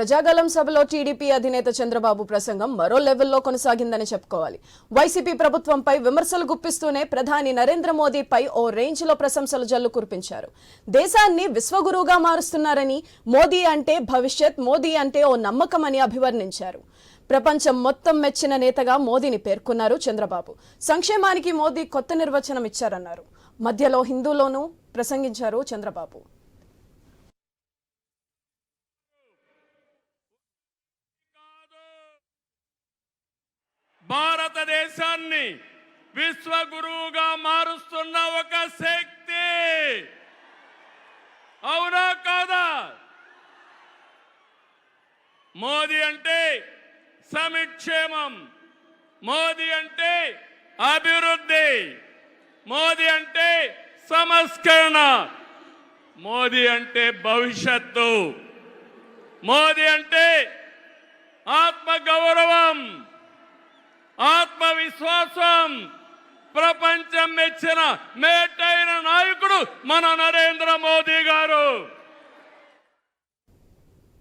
ప్రజాగలం సభలో టీడీపీ అధినేత చంద్రబాబు ప్రసంగం మరో లెవెల్లో కొనసాగిందని చెప్పుకోవాలి. వైసీపీ ప్రభుత్వంపై విమర్శలు గుప్పిస్తూనే ప్రధాని నరేంద్ర మోదీపై ఓ రేంజ్లో ప్రశంసలు జల్లు కురిపించారు. దేశాన్ని విశ్వగురువుగా మారుస్తున్నారని మోదీ అంటే భవిష్యత్ మోదీ అంటే ఓ నమ్మకమని అభివర్ణించారు. ప్రపంచం మొత్తం మెచ్చిన నేతగా మోదీని పేర్కొన్నారు చంద్రబాబు. సంక్షేమానికి మోదీ కొత్త నిర్వచనం ఇచ్చారన్నారు. మధ్యలో హిందూలోనూ ప్రసంగించారు చంద్రబాబు. భారతదేశాన్ని విశ్వగురువుగా మారుస్తున్న ఒక శక్తి. అవునా కాదా? మోదీ అంటే సమిక్షేమం మోదీ అంటే అభివృద్ధి మోదీ అంటే సంస్కరణ మోదీ అంటే భవిష్యత్తు మోదీ అంటే ఆత్మవిశ్వాసం. ప్రపంచం మెచ్చిన మేటైన నాయకుడు మన నరేంద్ర మోదీ